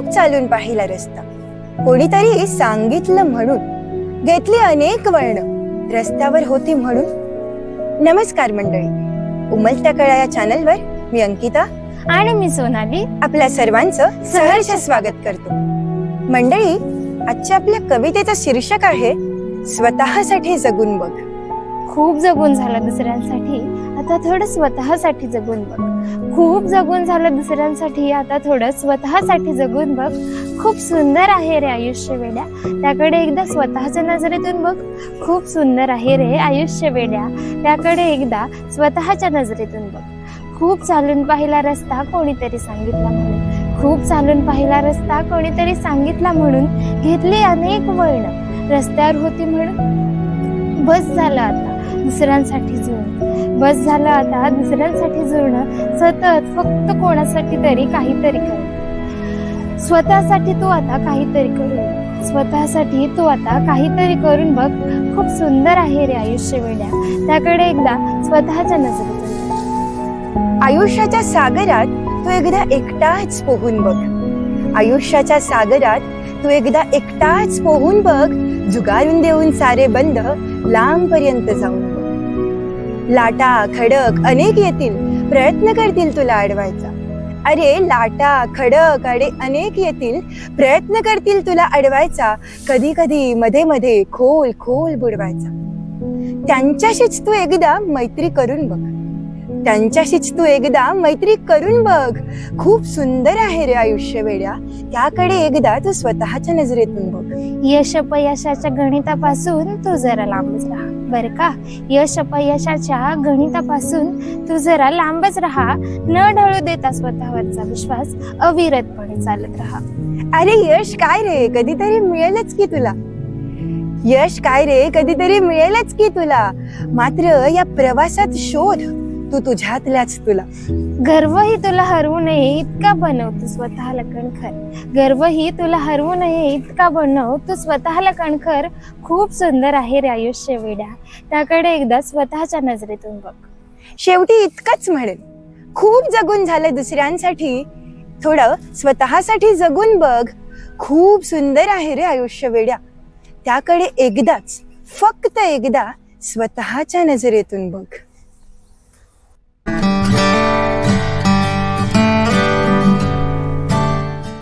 खूप चालून पाहिला रस्ता. कोणीतरी सांगितलं म्हणून घेतली अनेक वळण. रस्त्यावर होती म्हणून. नमस्कार मंडळी. उमलत्या कळा या चॅनलवर मी अंकिता आणि मी सोनाली. आपल्या सर्वांचं सहर्ष स्वागत करतो. मंडळी आजच्या आपल्या कवितेचं शीर्षक आहे स्वतःसाठी जगून बघ. खूप जगून झालं दुसऱ्यांसाठी. आता थोडं स्वतःसाठी जगून बघ. खूप जगून झालं दुसऱ्यांसाठी आता थोडं स्वतःसाठी जगून बघ. खूप सुंदर आहे रे आयुष्य वेड्या. त्याकडे एकदा स्वतःच्या नजरेतून बघ. खूप सुंदर आहे रे आयुष्य वेड्या. त्याकडे एकदा स्वतःच्या नजरेतून बघ. खूप चालून पाहिला रस्ता कोणीतरी सांगितला म्हणून. खूप चालून पाहिला रस्ता कोणीतरी सांगितला म्हणून. घेतली अनेक वळण. रस्त्यावर होती म्हणून. बस झालं आता. दुसऱ्यांसाठी जुळणं. बस झालं आता दुसऱ्यांसाठी जुळणं. सतत फक्त कोणासाठी तरी काहीतरी कर. स्वतःसाठी तू आता काहीतरी करू. स्वतःसाठी तू आता काहीतरी करून बघ. खूप सुंदर आहे रे आयुष्य वेड्या. त्याकडे एकदा स्वतःच्या नजरेतून आयुष्याच्या सागरात तू एकदा एकटाच पोहून बघ. आयुष्याच्या सागरात तू एकदा एकटाच पोहून बघ. जुगारून देऊन सारे बंद लांब पर्यंत जाऊन. लाटा खडक अनेक येतील. प्रयत्न करतील तुला अडवायचा. अरे लाटा खडक अडे अनेक येतील. प्रयत्न करतील तुला अडवायचा. कधी कधी मध्ये मध्ये खोल खोल बुडवायचा. त्यांच्याशीच तू एकदा मैत्री करून बघ. त्यांच्याशीच तू एकदा मैत्री करून बघ. खूप सुंदर आहे रे आयुष्य वेड्या. त्याकडे एकदा तू स्वतःच्या नजरेतून बघ. यश अपयशाच्या गणितापासून तू जरा लांबच राहा. बर का? यश अपयशाच्या गणितापासून तू जरा लांबच राहा. न ढळू देता स्वतःवरचा विश्वास अविरतपणे चालत राहा. अरे यश काय रे? कधीतरी मिळेलच की तुला? यश काय रे? कधीतरी मिळेलच की तुला? मात्र या प्रवासात शोध. तू तुझ्यातल्याच तुला. गर्वही तुला हरवू नये इतका बनव तू स्वतःला कणखर. गर्वही तुला हरवू नये इतका बनव तू स्वतःला कणखर. खूप सुंदर आहे रे आयुष्य वेड्या. त्याकडे एकदा स्वतःच्या नजरेतून बघ. शेवटी इतकंच म्हणेल खूप जगून झालं दुसऱ्यांसाठी. थोडं स्वतःसाठी जगून बघ. खूप सुंदर आहे रे आयुष्य वेड्या. त्याकडे एकदाच फक्त एकदा स्वतःच्या नजरेतून बघ.